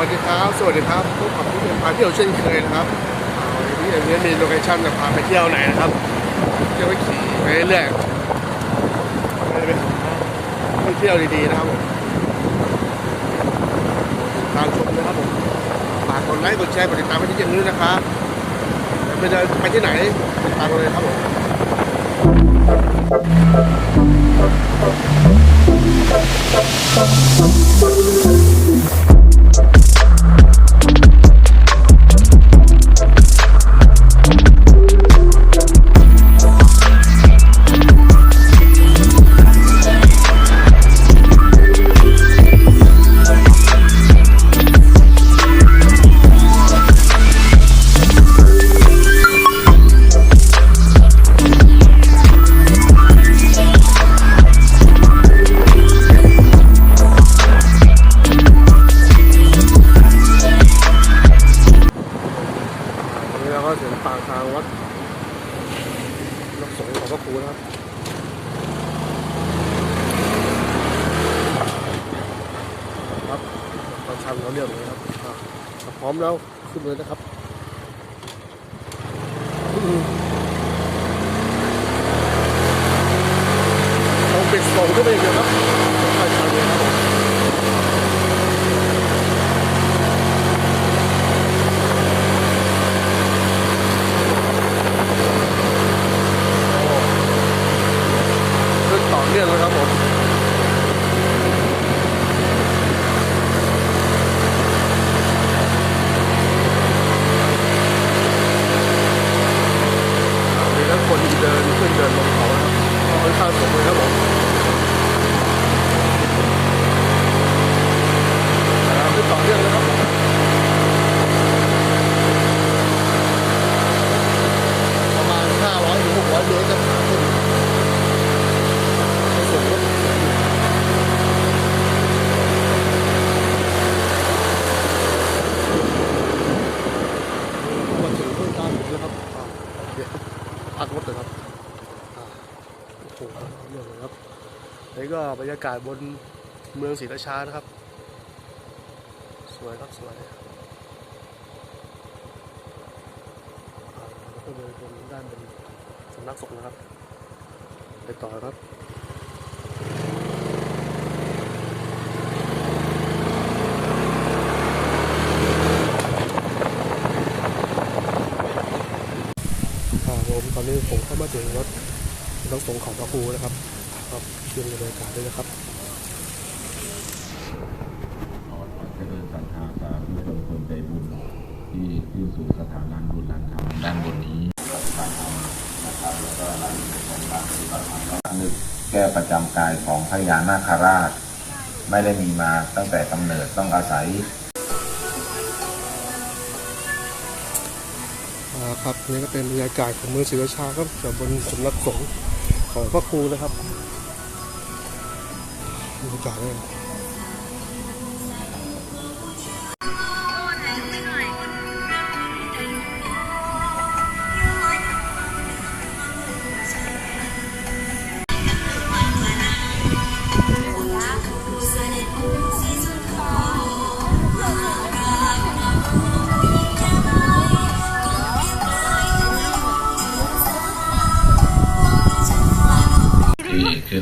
วัสดีครับ สวัสดีครับพบกับพี่เป็นพาเที่ยวเช่นเคยนะครับอ่าวันนี้อย่างนี้มีโลเคชั่นจะพาไปเที่ยวไหนนะครับเที่ยวไปขี่ไปเรื่อยๆไปไปหาที่เที่ยวดีๆนะครับผมตามชมนะครับผมฝากกดไลค์กดแชร์กดติดตามไปที่เจมนี้นะครับไปเดินไปที่ไหนติดตามเลยครับผม ปากทางวัดนักสงฆ์ของพระครูนะครับครับตอนชันเขาเรียกเลยครับพร้อมแล้วขึ้นเลยนะครับอืมต้องปิดส่งขึ้นไปอีกเดียวครับค่อยๆชันเลยครับผมขึ้นต่อเนื่องเลยครับผม มีทั้งคนเดินขึ้นเดินลงเขานะครับค่อนข้างสูงเลยครับผมนะครับขึ้นต่อเนื่องเลยครับผมประมาณ 500ถึง600เมตรจะขาขึ้นไม่สูงครับมาถึงต้นตาลผมแล้วครับอ่าโอเคพักรถเลยครับอ่า โอ้โหเรื่องเลยครับนี่ก็บรรยากาศบนเมืองศรีราชานะครับ สวยครับสวยแล้วก็เลยบนด้านบนสำนักสงฆ์นะครับ ไปต่อครับครับผมตอนนี้ผมเข้ามาถึงรถ ต้องส่งของพระครูนะครับครับเชื่อมบรรยากาศด้วยนะครับขอเจริญศรัทธาสาธุชนคนใจบุญที่ขึ้นสู่สถานันบุญหลังธรรมด้านบนนี้ปฏิบัติธรรมนะครับแล้วก็หลังของการปฏิบัติธรรมแล้วนึกแก้ประจำกายของพญานาคราช ไม่ได้มีมาตั้งแต่กำเนิดต้องอาศัย ครับนี่ก็เป็นบรรยากาศของเมืองศรีราชาครับจากบนสำนักสงฆ์ของพระครูนะครับบรรยากาศเลย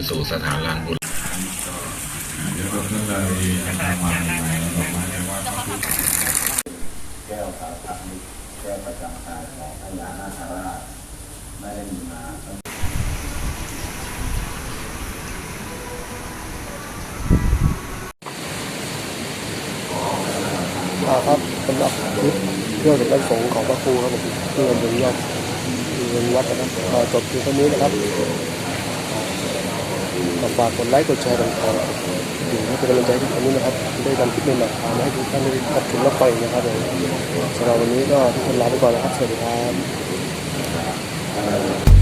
สู่สถานลานบุญเดี๋ยวเราก็เลยทำมาใหม่ๆแล้วบอกมาเลยว่าพระพุทธแก้วสารพัดนึกแก้วประจำกายของพญานาคราชไม่ได้มีมาตั้งอ่าครับสำหรับคลิปเรื่องสำนักสงฆ์ของพระครูครับผมที่อำเภอยอดเงินวัดนะครับจบเพียงเท่านี้นะครับ ฝากกดไลค์กดแชร์ต่ยู่ที่เป็นกำลังใจที่คนนี้นะครับได้นำคลิปใหม่ๆมาให้ทุกท่านได้รับชมและฟังนะครับสำหรับวันนี้ก็ทุกคนลาไปก่อนนะครับสวัสดีครับ